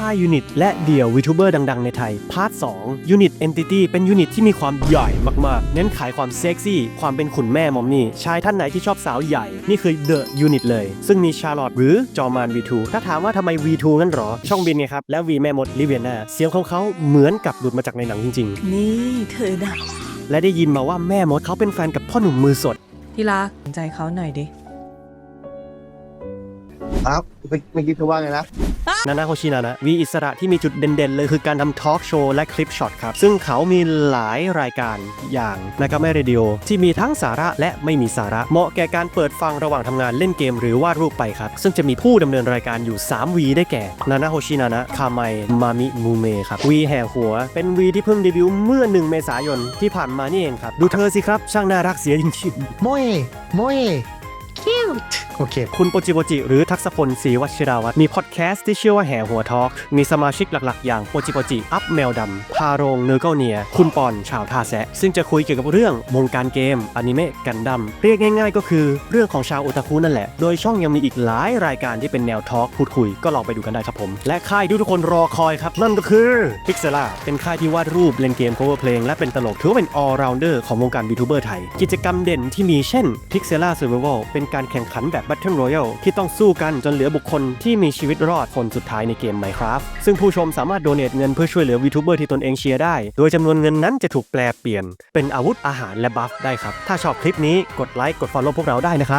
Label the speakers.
Speaker 1: ค่ายยูนิตและเดี่ยววีทูเบอร์ดัง ๆ ในไทย พาร์ท2ยูนิตเอนติตี้เป็นยูนิตที่มีความใหญ่มากๆ เน้นขายความเซ็กซี่ ความเป็นขุนแม่มอมนี่ ชายท่านไหนที่ชอบสาวใหญ่ นี่คือเดอะยูนิตเลย ซึ่งมีชาร์ลอตหรือจอมาน V2 ถ้าถามว่าทำไม V2 นั่นหรอ ช่องบินไงครับ และ V แม่มดลิเวียนาเสียงของเขาเหมือนกับหลุดมาจากในหนังจริง
Speaker 2: นี่เธอน่ะ
Speaker 1: ๆและได้ยินมาว่าแม่มดเขาเป็นแฟนกับพ่อหนุ่มมือสด
Speaker 2: ที่รักสนใจเขาหน่อยดิ
Speaker 3: ครับเมื่อเมื่อกี้เธอว่าไงนะ
Speaker 1: นานาโฮชินานะวีอิสระที่มีจุดเด่นๆ เลยคือการทำทอล์กโชว์และคลิปช็อตครับ ซึ่งเขามีหลายรายการอย่างนากา m มเรดิโอที่มีทั้งสาระและไม่มีสาระ เหมาะแก่การเปิดฟังระหว่างทำงานเล่นเกมหรือวาดรูปไปครับ ซึ่งจะมีผู้ดำเนินรายการอยู่ 3 วีได้แก่นานาโฮชินานะคาไมมามิมูเมครับวีแห่หัว เป็นวีที่เพิ่งเดบิวต์เมื่อ 1 เมษายนที่ผ่านมานี่เองครับ ดูเธอสิครับ ช่างน่ารักเสียจริงๆ
Speaker 3: โมเอโมเอคิว โอเค
Speaker 1: คุณโปจิโปจิหรือทักษพลศรีวัชิราวัตรมีพอดแคสต์ที่ชื่อว่าแห่หัวทอล์กมีสมาชิกหลักๆ อย่างโปจิโปจิ อัพแมวดำพาโรงเนอร์เกลเนีย คุณปอนชาวท่าแซะ ซึ่งจะคุยเกี่ยวกับเรื่องวงการเกม อนิเมะกันดั้มเรียกง่ายๆ ก็คือเรื่องของชาวโอตาคุนั่นแหละ โดยช่องยังมีอีกหลายรายการที่เป็นแนวทอล์กพูดคุยก็ลองไปดูกันได้ครับผม และค่ายที่ทุกคนรอคอยครับนั่นก็คือ Pixela เป็นค่ายที่วาดรูปเล่นเกม cover เพลงและเป็นตลกถือว่าเป็น all rounder ของวงการ VTuber ไทย กิจกรรมเด่นที่มีเช่น Pixela Survival เป็นการแข่งขันแบบ Battle Royale ที่ต้องสู้กันจนเหลือบุคคลที่มีชีวิตรอดคนสุดท้ายในเกม Minecraft ซึ่งผู้ชมสามารถโดเน a เงินเพื่อช่วยเหลือยูทูบเบอร์ที่ตนเองเชียร์ได้ โดยจำนวนเงินนั้นจะถูกแปลเปลี่ยน เป็นอาวุธอาหารและบัฟได้ครับ ถ้าชอบคลิปนี้กดไลค์กด follow พวกเราได้นะครับ